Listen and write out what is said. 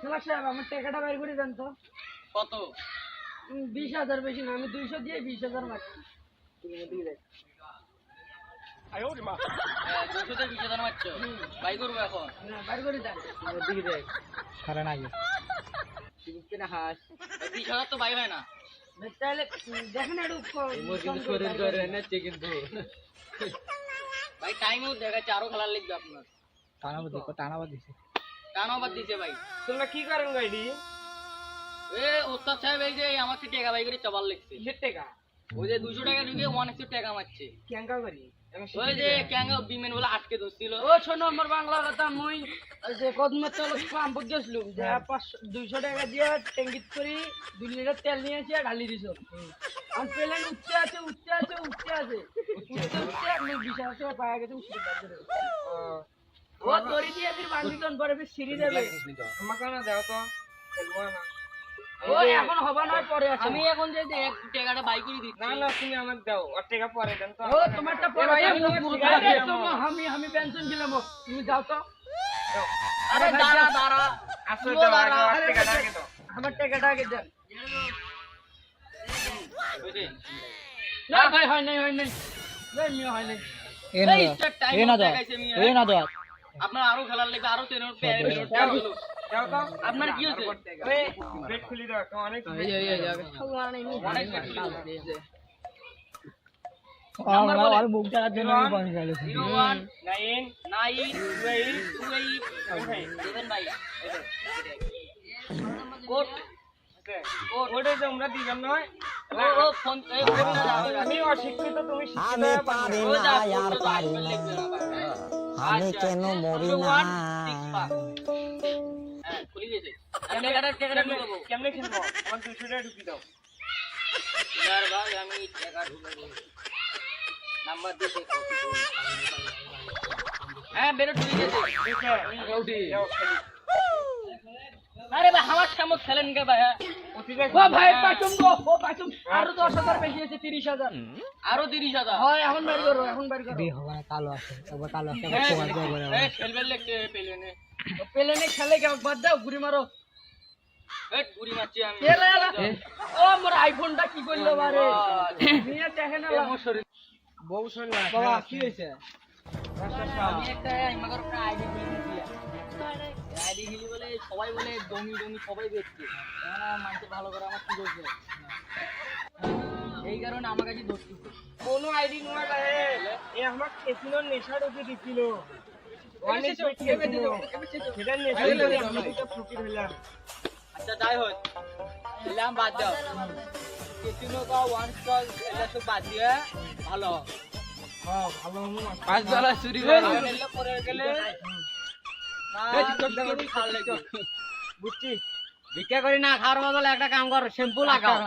শালা সাহেব আমার টাকাটা বের করে দেন তো। কত? বিশ হাজার বেশি না আমি দুইশো দিয়ে বিশ হাজার মারছি। হয় ভাই টাইমও দেখাচ্ছে আরও খেলার লিখবে আপনার। টানাবো দেখো টানাবো দিছে দিছে ভাই। তোমরা কি করেন গাইডি এ ওস্তাদ সাহেব এই যে আমাকে টাকা বাই করে চবাল লিখছে কিসের টাকা? ওই যে দুশো টাকা ঢুকে ওয়ান একশো টাকা মারছে। ক্যাঙ্কা করি? ওই যে ক্যাঙ্গা বিমেন বলে আটকে ধরছিল। ও শোনো আমার বাংলা কথা মুই যে কদমের তল পাম্প গেছিলাম যে পাঁচশো দুইশো টাকা দিয়ে ট্যাঙ্কিত করি দুই লিটার তেল নিয়ে এসে ঢালি দিছ। আমার প্লেন উঠতে আছে উঠতে আছে উঠতে আছে। উঠতে উঠতে আমি বিশ হাজার পাওয়া গেছে উঠতে ও দড়ি দিয়ে ফির বান্ধি কোন পরে ফির সিঁড়ি দেবে। আমাকে না দাও তো। খেলব না ও এখন হবা না পরে আছে। আমি এখন যে এক টাকাটা বাই করে দিচ্ছি। না না তুমি আমাকে দাও। আর টাকা পরে দেন তো। ও তোমারটা পরে ভাই, আমি আমি পেনশন ছিলাম তুমি যাও তো। আরে দাঁড়া দাঁড়া। আসলে দাঁড়া। আর টাকাটা দাও। আমার টাকাটা আগে দেন। না ভাই হয় নাই হয় নাই। হয় নাই। এই স্টার টাইম দেখাইছে মিয়া। আপনার আরো খেলার লাগবে আরো তেরো দাও তো আপনার কি হয়েছে ওই বেড খুলি দাও তো অনেক অনেক bet খুলেছে। আর বুক টাকার জন্য আমি পানি খাইলো Zero one, nine nine, two eight two eight, five seven ভাই। Code, code. ওটা তোমরা দিবেন নয় ও, ও, ফোন, এই ফোনটা দাও। আমি অশিক্ষিত তুমি শিক্ষিত আমি পারি ও যা, না ফোনটা আর দাও, পারি আসবে না লিখবে না, বাবা। আমি আচ্ছা, কেন মরি না। হ্যাঁ। আর ভাই। হ্যাঁ আমার সামনে খেলেন কে ভাই হ্যাঁ? ও ভাই পাচুম গো ও পাচুম আরও দশ হাজার বেশি আছে তিরিশ হাজার। আরও তিরিশ হাজার। হয় এখন বের করো এখন বের করো। কালো আছে। একবার কালো আছে এই খেলবে লিখতে পেলেনে। ও প্লেনে খেলে কেউ বাদ দাও? ঘুরি মারো। আইফোনটা কি করল বারে? নিয়ে দেখে না বউ না। বাবা কি হয়েছে? সবাই বলে জমি জমি সবাই দেখছে মানুষ ভালো করে আমার কি করছে এই কারণে আমার কাছে ধরছি কোনো আইডি নোয়া লাগে এ আমার কেসিনোর নেশা ঢুকে দিছিল তো। আচ্ছা যাই হোক। এলাম বাদ দাও। কেসিনো বা ওয়ান স্টল এটা সব বাদ দিয়ে ভালো। হ্যাঁ ভালো পাঁচ ডলার চুরি করে গেলে। বুঝছি ভিক্ষা করি না খাওয়ার বদলে একটা কাম কর শ্যাম্পু লাগাও।